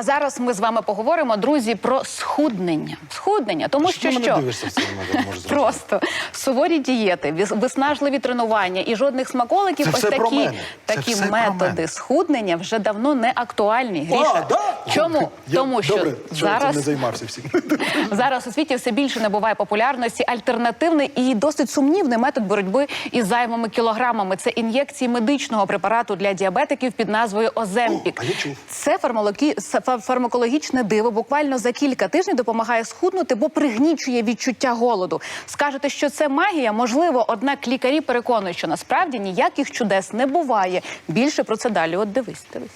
А зараз ми з вами поговоримо, друзі, про схуднення. Схуднення, тому що Що що, дивишся в цей момент, я не можу просто суворі дієти, виснажливі тренування і жодних смаколиків. Це ось такі, такі методи схуднення вже давно не актуальні. Гріша, да? Чому? Я- Тому що Добре, зараз не займався всім. Зараз у світі все більше набуває популярності альтернативний і досить сумнівний метод боротьби із зайвими кілограмами. Це ін'єкції медичного препарату для діабетиків під назвою Оземпік. Це фармакологі... с- фа- фармакологічне диво. Буквально за кілька тижнів допомагає схуднути, бо пригнічує відчуття голоду. Скажете, що це магія? Можливо, однак лікарі переконують, що насправді ніяких чудес не буває. Більше про це далі. От дивись, дивись.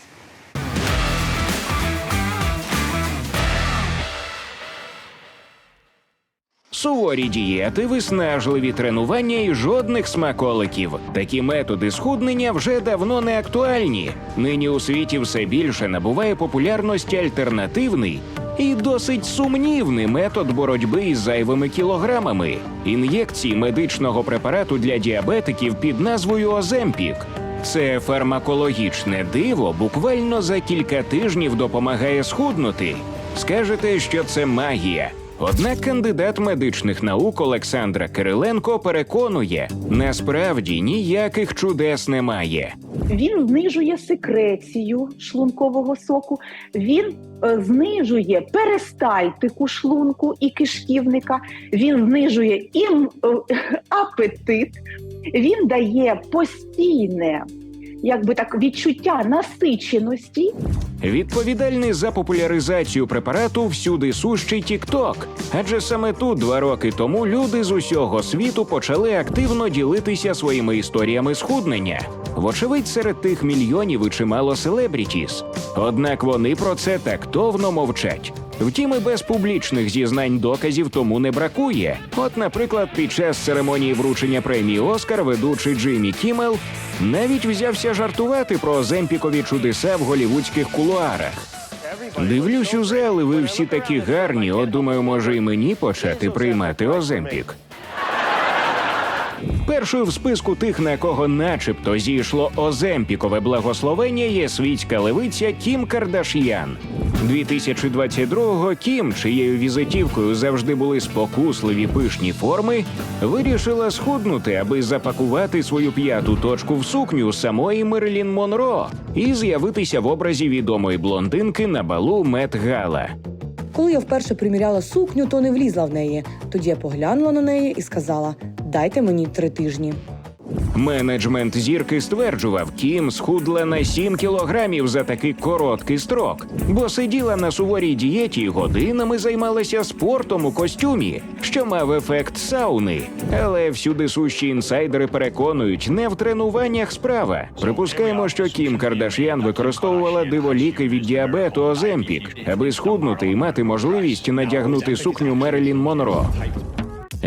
Суворі дієти, виснажливі тренування і жодних смаколиків. Такі методи схуднення вже давно не актуальні. Нині у світі все більше набуває популярності альтернативний і досить сумнівний метод боротьби із зайвими кілограмами ін'єкції медичного препарату для діабетиків під назвою Оземпік. Це фармакологічне диво буквально за кілька тижнів допомагає схуднути. Скажете, що це магія. Однак кандидат медичних наук Олександра Кириленко переконує, насправді ніяких чудес немає. Він знижує секрецію шлункового соку, він е, знижує перистальтику шлунку і кишківника, він знижує і м, е, апетит, він дає постійне якби так відчуття насиченості Відповідальний за популяризацію препарату всюди сущий TikTok. Адже саме тут два роки тому люди з усього світу почали активно ділитися своїми історіями схуднення. Вочевидь, серед тих мільйонів і чимало селебрітіс. Однак вони про це тактовно мовчать. Втім, і без публічних зізнань доказів тому не бракує. От, наприклад, під час церемонії вручення премії Оскар ведучий Джиммі Кіммел навіть взявся жартувати про земпікові чудеса в голівудських кулуарах. Дивлюсь у зали, ви всі такі гарні. От думаю, може і мені почати приймати Оземпік. Першою в списку тих, на кого начебто зійшло оземпікове благословення, є світська левиця Кім Кардаш'ян. 2022-го Кім, чиєю візитівкою завжди були спокусливі пишні форми, вирішила схуднути, аби запакувати свою п'яту точку в сукню самої Мерлін Монро і з'явитися в образі відомої блондинки на балу Мет Гала. Коли я вперше приміряла сукню, то не влізла в неї. Тоді я поглянула на неї і сказала: дайте мені три тижні. Менеджмент зірки стверджував, Кім схудла на 7 кілограмів за такий короткий строк, бо сиділа на суворій дієті і годинами займалася спортом у костюмі, що мав ефект сауни. Але всюди сущі інсайдери переконують, не в тренуваннях справа. Припускаємо, що Кім Кардаш'ян використовувала диволіки від діабету Оземпік, аби схуднути і мати можливість надягнути сукню Мерлін Монро.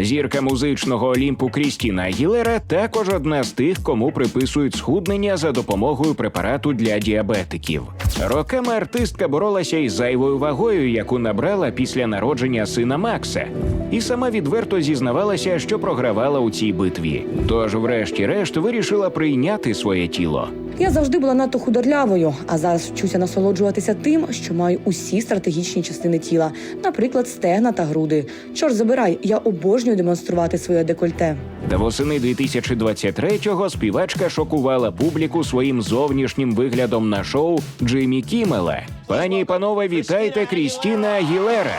Зірка музичного Олімпу Крістіна Агілера також одна з тих, кому приписують схуднення за допомогою препарату для діабетиків. Роками артистка боролася із зайвою вагою, яку набрала після народження сина Макса, і сама відверто зізнавалася, що програвала у цій битві. Тож, врешті-решт, вирішила прийняти своє тіло. Я завжди була надто худорлявою, а зараз вчуся насолоджуватися тим, що маю усі стратегічні частини тіла, наприклад, стегна та груди. Чорт забирай, я обожнюю демонструвати своє декольте. Та восени 2023-го співачка шокувала публіку своїм зовнішнім виглядом на шоу Джиммі Кімела. Пані і панове, вітайте Крістіна Агілера.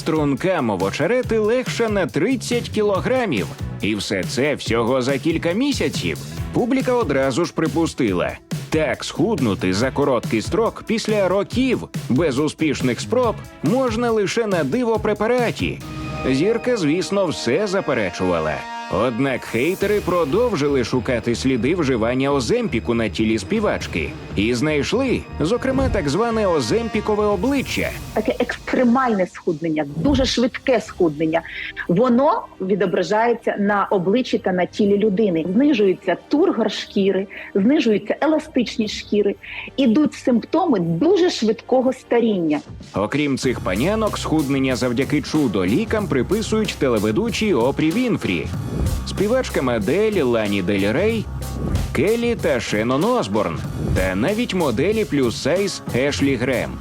Струнка мовочерети легша на 30 кілограмів. І все це всього за кілька місяців. Публіка одразу ж припустила. Так схуднути за короткий строк після років безуспішних спроб можна лише на диво препараті. Зірка, звісно, все заперечувала. Однак хейтери продовжили шукати сліди вживання оземпіку на тілі співачки і знайшли, зокрема, так зване оземпікове обличчя. таке екстремальне схуднення, дуже швидке схуднення. Воно відображається на обличчі та на тілі людини. Знижується тургор шкіри, знижується еластичність шкіри, ідуть симптоми дуже швидкого старіння. Окрім цих панянок, схуднення завдяки чудо-лікам приписують телеведучій Опрі Вінфрі, співачка Мадель Лані Дель Рей Келі та Шеннон Осборн, та навіть моделі плюс сайз Ешлі Грем.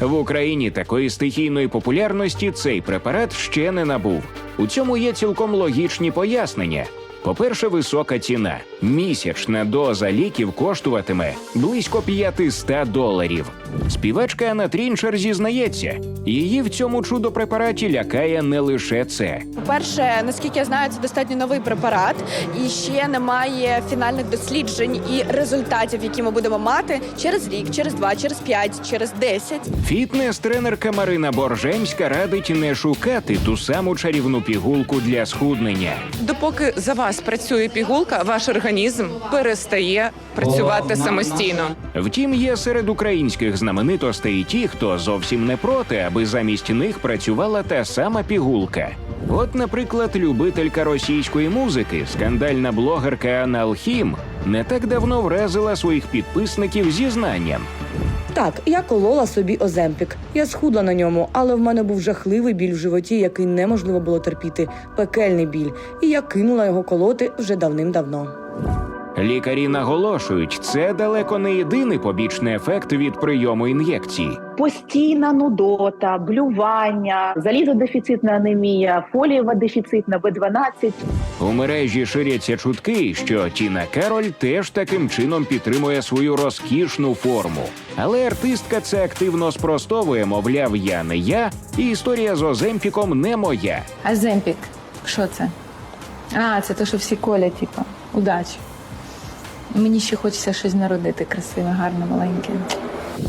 В Україні такої стихійної популярності цей препарат ще не набув. У цьому є цілком логічні пояснення. По-перше, висока ціна. Місячна доза ліків коштуватиме близько 500 доларів. Співачка Анна Трінчер зізнається, її в цьому чудо-препараті лякає не лише це. По-перше, наскільки я знаю, це достатньо новий препарат, і ще немає фінальних досліджень і результатів, які ми будемо мати через рік, через два, через п'ять, через десять. Фітнес-тренерка Марина Боржемська радить не шукати ту саму чарівну пігулку для схуднення. Допоки за вас працює пігулка, ваш організм перестає працювати самостійно. Втім, є серед українських знаменитостей і ті, хто зовсім не проти, аби замість них працювала та сама пігулка. От, наприклад, любителька російської музики, скандальна блогерка Анна Алхім, не так давно вразила своїх підписників зізнанням. Так, я колола собі оземпік. Я схудла на ньому, але в мене був жахливий біль в животі, який неможливо було терпіти, пекельний біль, і я кинула його колоти вже давним-давно. Лікарі наголошують, це далеко не єдиний побічний ефект від прийому ін'єкцій. Постійна нудота, блювання, залізодефіцитна анемія, фолієва дефіцитна, Б12. У мережі ширяться чутки, що Тіна Кароль теж таким чином підтримує свою розкішну форму. Але артистка це активно спростовує, мовляв, я не я, і історія з Оземпіком не моя. А Земпік, що це? А, це те, що всі колять, типу. Удачі. Мені ще хочеться щось народити красиве, гарне, маленьке.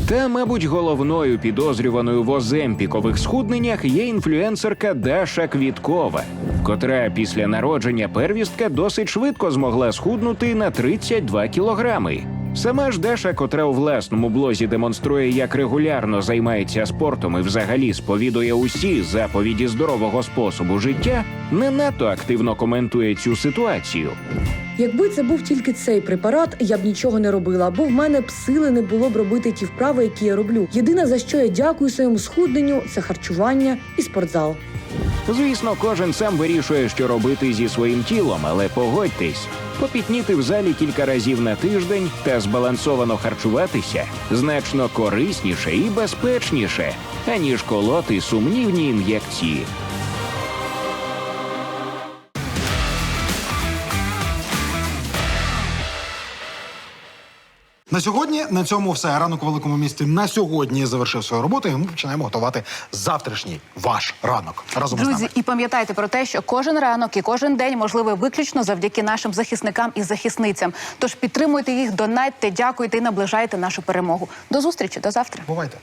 Та, мабуть, головною підозрюваною в оземпікових схудненнях є інфлюенсерка Даша Квіткова, котра після народження первістка досить швидко змогла схуднути на 32 кілограми. Сама ж Даша, котра у власному блозі демонструє, як регулярно займається спортом і взагалі сповідує усі заповіді здорового способу життя, не надто активно коментує цю ситуацію. Якби це був тільки цей препарат, я б нічого не робила, бо в мене б сили не було б робити ті вправи, які я роблю. Єдине за що я дякую своєму схудненню, це харчування і спортзал. Звісно, кожен сам вирішує, що робити зі своїм тілом, але погодьтесь, попітніти в залі кілька разів на тиждень та збалансовано харчуватися значно корисніше і безпечніше, аніж колоти сумнівні ін'єкції. На сьогодні на цьому все. Ранок у великому місті на сьогодні завершив свою роботу. І ми починаємо готувати завтрашній ваш ранок разом з Друзі, нами. і пам'ятайте про те, що кожен ранок і кожен день можливий виключно завдяки нашим захисникам і захисницям. Тож підтримуйте їх, донатьте, дякуйте і наближайте нашу перемогу. До зустрічі, до завтра. Бувайте.